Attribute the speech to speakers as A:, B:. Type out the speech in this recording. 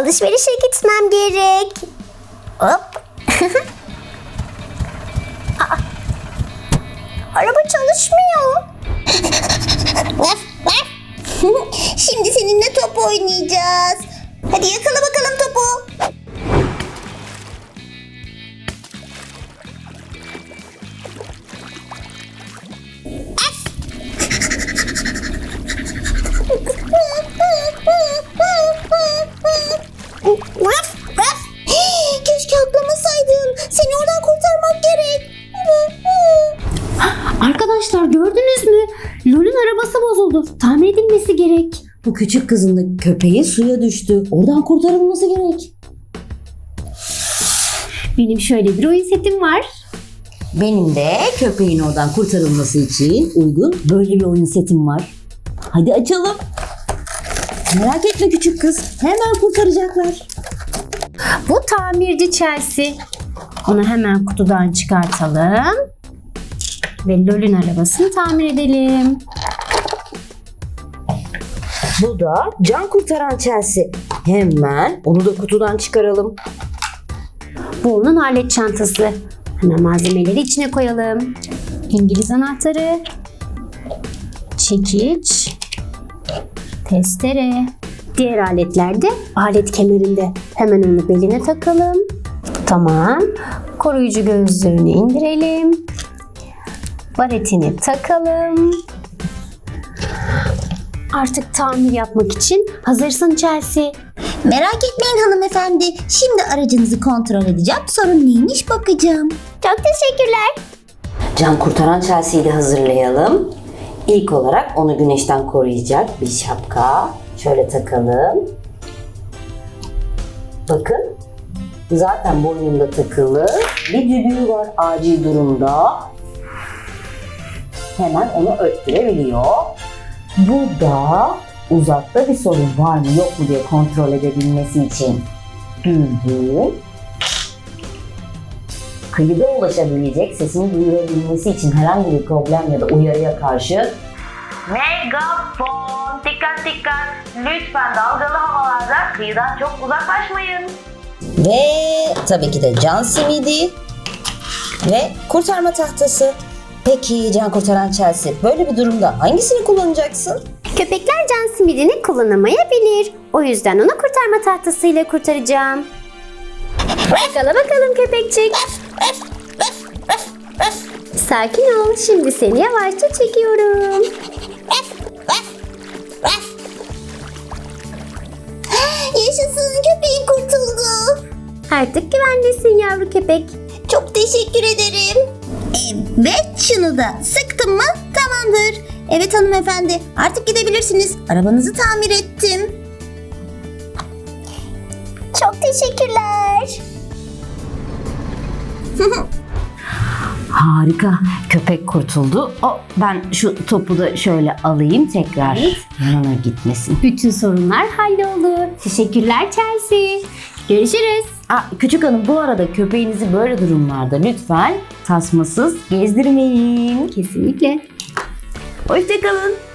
A: Alışverişe gitmem gerek. Hop. Araba çalışmıyor.
B: Şimdi seninle top oynayacağız. Hadi yakala
C: Arkadaşlar gördünüz mü? Lol'ün arabası bozuldu. Tamir edilmesi gerek.
D: Bu küçük kızın da köpeği suya düştü. Oradan kurtarılması gerek.
C: Benim şöyle bir oyun setim var.
D: Benim de köpeğin oradan kurtarılması için uygun böyle bir oyun setim var. Hadi açalım. Merak etme küçük kız. Hemen kurtaracaklar.
C: Bu tamirci Chelsea. Onu hemen kutudan çıkartalım. Ve Lol'ün arabasını tamir edelim.
D: Bu da can kurtaran Chelsea. Hemen onu da kutudan çıkaralım.
C: Bu onun alet çantası. Hemen malzemeleri içine koyalım. İngiliz anahtarı, çekiç, testere. Diğer aletler de alet kemerinde. Hemen onu beline takalım. Tamam. Koruyucu gözlüğünü indirelim. Baretini takalım. Artık tamir yapmak için hazırsın Chelsea.
B: Merak etmeyin hanımefendi. Şimdi aracınızı kontrol edeceğim. Sorun neymiş bakacağım.
A: Çok teşekkürler.
D: Can kurtaran Chelsea'yi de hazırlayalım. İlk olarak onu güneşten koruyacak bir şapka. Şöyle takalım. Bakın. Zaten boynunda takılı bir düdüğü var acil durumda. Hemen onu öttürebiliyor. Bu da uzakta bir sorun var mı yok mu diye kontrol edebilmesi için dürbün kıyıda ulaşabilecek, sesini duyurabilmesi için herhangi bir problem ya da uyarıya karşı
E: Megafon, dikkat dikkat. Lütfen dalgalı havalarda kıyıdan çok uzaklaşmayın.
D: ve tabii ki de can simidi ve kurtarma tahtası. Peki can kurtaran Chelsea böyle bir durumda hangisini kullanacaksın?
A: Köpekler can simidini kullanamayabilir. O yüzden onu kurtarma tahtasıyla kurtaracağım. Yakala bakalım köpekçik. Sakin ol. Şimdi seni yavaşça çekiyorum.
B: Yaşasın köpeğim kurtuldu.
A: Artık güvendesin yavru köpek.
B: Çok teşekkür ederim. Evet şunu da sıktım mı tamamdır. Evet hanımefendi artık gidebilirsiniz. Arabanızı tamir ettim.
A: Çok teşekkürler.
D: Harika. Köpek kurtuldu. O, ben şu topu da şöyle alayım tekrar yanına gitmesin.
C: Bütün sorunlar halloldu. Teşekkürler Chelsea. Görüşürüz.
D: Aa, küçük hanım bu arada köpeğinizi böyle durumlarda lütfen tasmasız gezdirmeyin.
C: Kesinlikle.
D: Hoşçakalın.